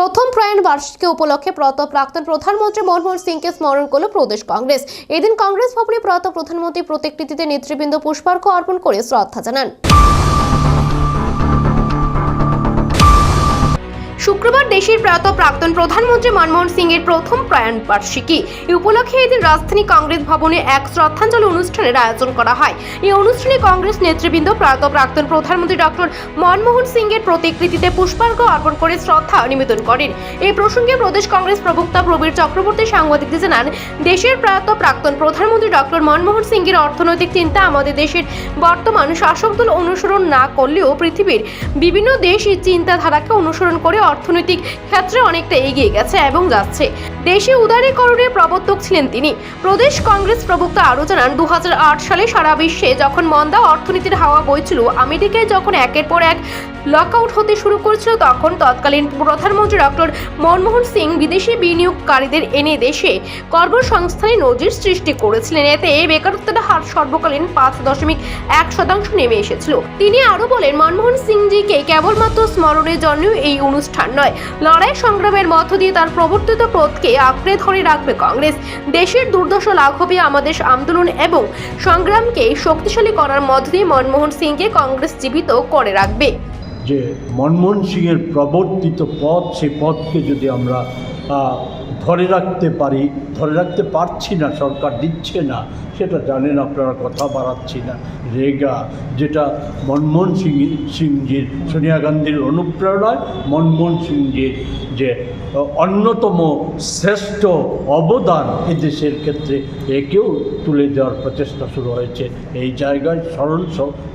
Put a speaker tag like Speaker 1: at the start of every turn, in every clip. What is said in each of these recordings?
Speaker 1: প্রথম প্রয়াণ বার্ষিকী উপলক্ষে প্রত প্রাক্তন প্রধানমন্ত্রী মনমোহন সিংকে স্মরণ করল প্রদেশ কংগ্রেস। এদিন কংগ্রেস ভবনে প্রত প্রধানমন্ত্রী প্রতিকৃতিতে নেতৃবৃন্দ পুষ্পার্ঘ অর্পণ করে শ্রদ্ধা জানান। শুক্রবার দেশের প্রয়াত প্রাক্তন প্রধানমন্ত্রী মনমোহন সিং এর প্রথম প্রয়াণ বার্ষিকী। এই উপলক্ষে এদিন রাজধানী কংগ্রেস ভবনে এক শ্রদ্ধাঞ্জলি অনুষ্ঠানের আয়োজন করা হয়। এই অনুষ্ঠানে কংগ্রেস নেতৃবৃন্দ প্রয়াত প্রাক্তন প্রধানমন্ত্রী ডক্টর মনমোহন সিং এর প্রতিকৃতিতে পুষ্পার্ঘ্য অর্পণ করে শ্রদ্ধা নিবেদন করেন। এই প্রসঙ্গে প্রদেশ কংগ্রেস প্রবক্তা প্রবীর চক্রবর্তী সাংবাদিকদের জানান, দেশের প্রয়াত প্রাক্তন প্রধানমন্ত্রী ডক্টর মনমোহন সিং এর অর্থনৈতিক চিন্তা আমাদের দেশের বর্তমান শাসক দল অনুসরণ না করলেও পৃথিবীর বিভিন্ন দেশ এই চিন্তাধারাকে অনুসরণ করে অর্থনৈতিক ক্ষেত্রে অনেকটা এগিয়ে গেছে এবং যাচ্ছে। দেশে উদারীকরণের প্রবর্তক ছিলেন তিনি। প্রদেশ কংগ্রেস প্রবক্তা আরও জানান দু সালে সারা বিশ্বে যখন মন্দা অর্থনীতির হাওয়া বইছিল, আমেরিকায় যখন একের পর এক লকআউট হতে শুরু করেছিল, তখন তৎকালীন প্রধানমন্ত্রী ডক্টর মনমোহন সিং বিদেশি বিনিয়োগকারীদের এনে দেশে কর্মসংস্থানে নজির সৃষ্টি করেছিলেন। এতে বেকারত্বের হার সর্বকালীন পাঁচ দশমিক এক শতাংশ নেমে এসেছিল। তিনি আরও বলেন, মনমোহন সিংজিকে কেবলমাত্র স্মরণের জন্য এই অনুষ্ঠান নয়। লড়াই সংগ্রামের মধ্য দিয়ে তার প্রবর্তিত পথকে আঁকড়ে ধরে রাখবে কংগ্রেস। দেশের দুর্দশা লাঘবে আমাদের আন্দোলন এবং সংগ্রামকে শক্তিশালী করার মধ্য দিয়ে মনমোহন সিংকে কংগ্রেস জীবিত করে রাখবে।
Speaker 2: যে মনমোহন সিংয়ের প্রবর্তিত পথ, সেই পথকে যদি আমরা ধরে রাখতে পারি, ধরে রাখতে পারছি না, সরকার দিচ্ছে না, সেটা জানেন আপনারা, কথা বাড়াচ্ছি না। রেগা, যেটা মনমোহন সিং, সিংজির, সোনিয়া গান্ধীর অনুপ্রেরণায় মনমোহন সিংজির যে অন্যতম শ্রেষ্ঠ অবদান এ দেশের ক্ষেত্রে একেও তুলে দেওয়ার প্রচেষ্টা শুরু হয়েছে। এই জায়গায় স্মরণ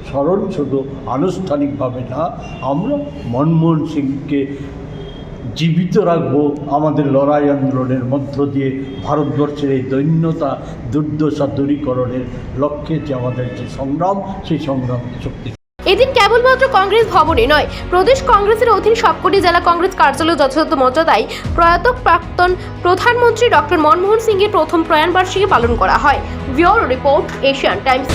Speaker 2: স্মরণ শুধু আনুষ্ঠানিকভাবে না, আমরা মনমোহন সিংকে জীবিত রাখব আমাদের লড়াই আন্দোলনের মধ্য দিয়ে ভারতবর্ষের এই দৈন্যতা দুর্দশা দূরীকরণের লক্ষ্যে যে আমাদের যে সংগ্রাম, সেই সংগ্রাম শক্তি
Speaker 1: এদিন কেবলমাত্র কংগ্রেস ভবনে নয়, প্রদেশ কংগ্রেসের অধীন সবকটি জেলা কংগ্রেস কার্যালয় যথাযথ মর্যাদায় প্রয়াত প্রাক্তন প্রধানমন্ত্রী ডক্টর মনমোহন সিংয়ের প্রথম প্রয়াণ বার্ষিকী পালন করা হয়। Bureau report, Asian Times.